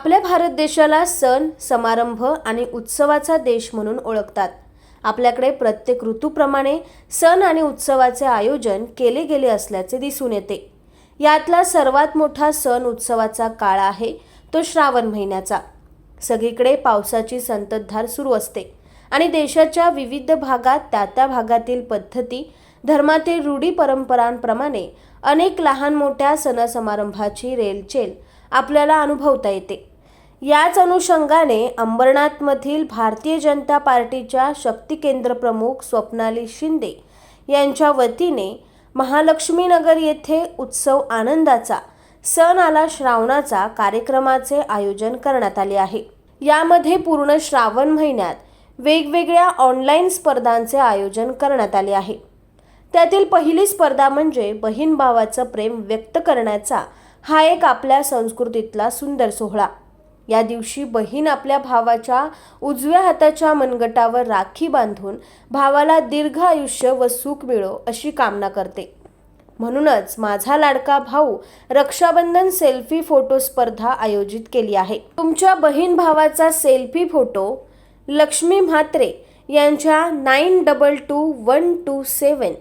आपल्या भारत देशाला सण समारंभ आणि उत्सवाचा देश म्हणून ओळखतात. आपल्याकडे प्रत्येक ऋतूप्रमाणे सण आणि उत्सवाचे आयोजन केले गेले असल्याचे दिसून येते. यातला सर्वात मोठा सण उत्सवाचा काळ आहे तो श्रावण महिन्याचा. सगळीकडे पावसाची संततधार सुरू असते आणि देशाच्या विविध भागात त्या त्या भागातील पद्धती धर्मातील रूढी परंपरांप्रमाणे अनेक लहान मोठ्या सणसमारंभाची रेलचेल आपल्याला अनुभवता येते. याच अनुषंगाने अंबरनाथमधील भारतीय जनता पार्टीच्या शक्ती केंद्र प्रमुख स्वप्नाली शिंदे यांच्या वतीने महालक्ष्मीनगर येथे उत्सव आनंदाचा सण आला श्रावणाचा कार्यक्रमाचे आयोजन करण्यात आले आहे. यामध्ये पूर्ण श्रावण महिन्यात वेगवेगळ्या ऑनलाईन स्पर्धांचे आयोजन करण्यात आले आहे. त्यातील पहिली स्पर्धा म्हणजे बहीण भावाचं प्रेम व्यक्त करण्याचा हा एक आपल्या संस्कृतीतला सुंदर सोहळा. या दिवशी बहीण आपल्या भावाच्या उजव्या हाताच्या मनगटावर राखी बांधून भावाला दीर्घ आयुष्य व सुख मिळो अशी कामना करते. म्हणूनच माझा लाडका भाऊ रक्षाबंधन सेल्फी फोटो स्पर्धा आयोजित केली आहे. तुमच्या बहीण भावाचा सेल्फी फोटो लक्ष्मी म्हात्रे यांच्या nine double two one two seven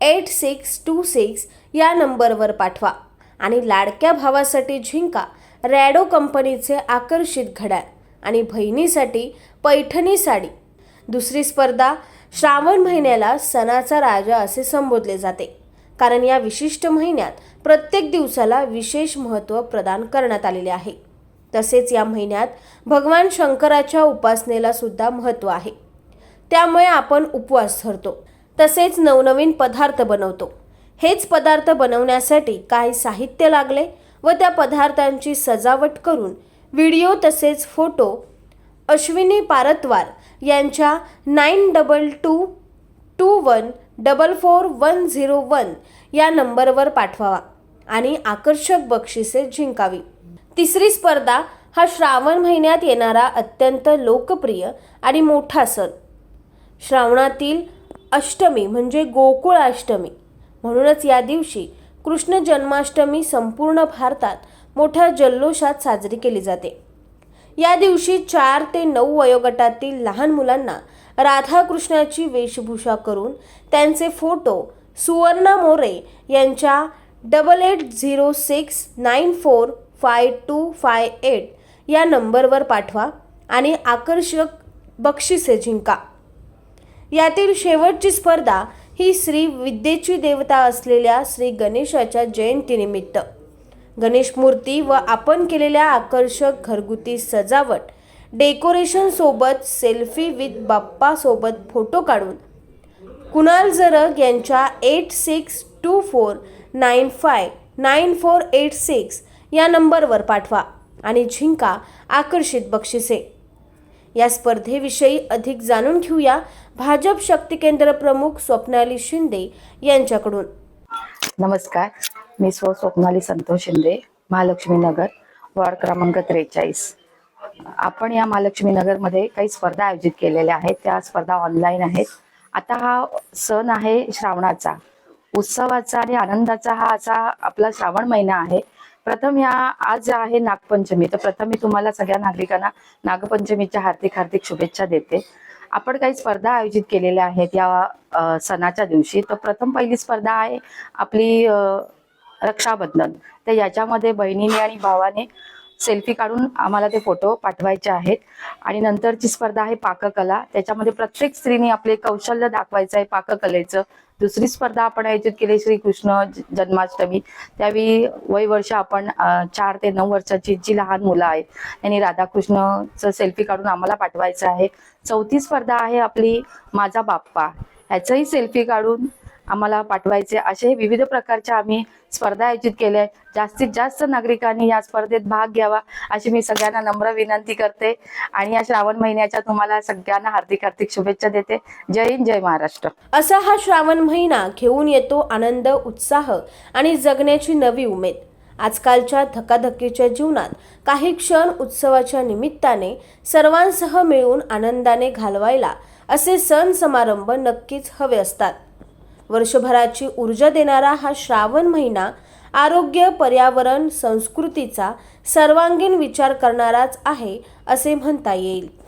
eight six two six या नंबरवर पाठवा आणि लाडक्या भावासाठी झिंका रॅडो कंपनीचे आकर्षित घड्याळ आणि बहिणीसाठी पैठणी साडी. दुसरी स्पर्धा श्रावण महिन्याला सणाचा राजा असे संबोधले जाते. कारण या विशिष्ट महिन्यात प्रत्येक दिवसाला विशेष महत्त्व प्रदान करण्यात आलेले आहे. तसेच या महिन्यात भगवान शंकराच्या उपासनेला सुद्धा महत्त्व आहे. त्यामुळे आपण उपवास धरतो. तसेच नवनवीन पदार्थ बनवतो. हेच पदार्थ बनवण्यासाठी काही साहित्य लागले? व त्या पदार्थांची सजावट करून व्हिडिओ तसेच फोटो अश्विनी पारतवार यांच्या nine double two two one double four one zero one या नंबरवर पाठवावा आणि आकर्षक बक्षिसे जिंकावी. तिसरी स्पर्धा हा श्रावण महिन्यात येणारा अत्यंत लोकप्रिय आणि मोठा सण. श्रावणातील अष्टमी म्हणजे गोकुळ अष्टमी म्हणूनच या दिवशी कृष्ण जन्माष्टमी संपूर्ण भारतात मोठ्या जल्लोषात साजरी केली जाते. या दिवशी चार ते नऊ वयोगटातील लहान मुलांना राधाकृष्णाची वेशभूषा करून त्यांचे फोटो सुवर्णा मोरे यांच्या double eight zero six nine four five two five eight या नंबरवर पाठवा आणि आकर्षक बक्षिसे जिंका. यातील शेवटची स्पर्धा ही श्री विद्येची देवता असलेल्या श्री गणेशाच्या जयंतीनिमित्त गणेश मूर्ती व आपण केलेल्या आकर्षक घरगुती सजावट डेकोरेशन सोबत सेल्फी विथ बाप्पा सोबत फोटो काढून कुणाल जरग यांच्या eight six two four nine five nine four eight six या नंबरवर पाठवा आणि झिंका आकर्षित बक्षिसे. या स्पर्धेविषयी अधिक जाणून घेऊया भाजप शक्ती केंद्र प्रमुख स्वप्नाली शिंदे यांच्याकडून. नमस्कार. मी स्व स्वप्नाली संतोष शिंदे महालक्ष्मी नगर वॉर्ड क्रमांक त्रेचाळीस. आपण या महालक्ष्मी नगरमध्ये काही स्पर्धा आयोजित केलेल्या आहेत. त्या स्पर्धा ऑनलाईन आहेत. आता हा सण आहे श्रावणाचा. उत्सवाचा आणि आनंदाचा हा असा आपला श्रावण महिना आहे. प्रथम या आज आहे नागपंचमी. तर प्रथम मी तुम्हाला सगळ्या नागरिकांना नागपंचमीच्या हार्दिक हार्दिक शुभेच्छा देते. आपण काही स्पर्धा आयोजित केलेल्या आहेत या सणाच्या दिवशी. तर प्रथम पहिली स्पर्धा आहे आपली रक्षाबंधन. तर याच्यामध्ये बहिणीने आणि भावाने सेल्फी काढून आम्हाला ते फोटो पाठवायचे आहेत. आणि नंतरची स्पर्धा आहे पाककला. त्याच्यामध्ये प्रत्येक स्त्रीने आपले कौशल्य दाखवायचं आहे पाककलेचं. दुसरी स्पर्धा आपण आयोजित केली श्रीकृष्ण जन्माष्टमी. त्यावेळी वय वर्ष आपण चार ते नऊ वर्षाची जी लहान मुलं आहेत त्यांनी राधाकृष्णचं सेल्फी काढून आम्हाला पाठवायचं आहे. चौथी स्पर्धा आहे आपली माझा बाप्पा. ह्याचंही सेल्फी काढून आम्हाला पाठवायचे. असे विविध प्रकारच्या आम्ही स्पर्धा आयोजित केल्या. आहेत जास्तीत जास्त नागरिकांनी या स्पर्धेत भाग घ्यावा अशी मी सगळ्यांना नम्र विनंती करते. आणि या श्रावण महिन्याच्या तुम्हाला सगळ्यांना हार्दिक हार्दिक शुभेच्छा देते. जय हिंद जय महाराष्ट्र. असा हा श्रावण महिना घेऊन येतो आनंद उत्साह आणि जगण्याची नवी उमेद. आजकालच्या धकाधकीच्या जीवनात काही क्षण उत्सवाच्या निमित्ताने सर्वांसह मिळून आनंदाने घालवायला असे सण समारंभ नक्कीच हवे असतात. वर्षभराची ऊर्जा देणारा हा श्रावण महिना आरोग्य पर्यावरण संस्कृतीचा सर्वांगीण विचार करणाराच आहे असे म्हणता येईल.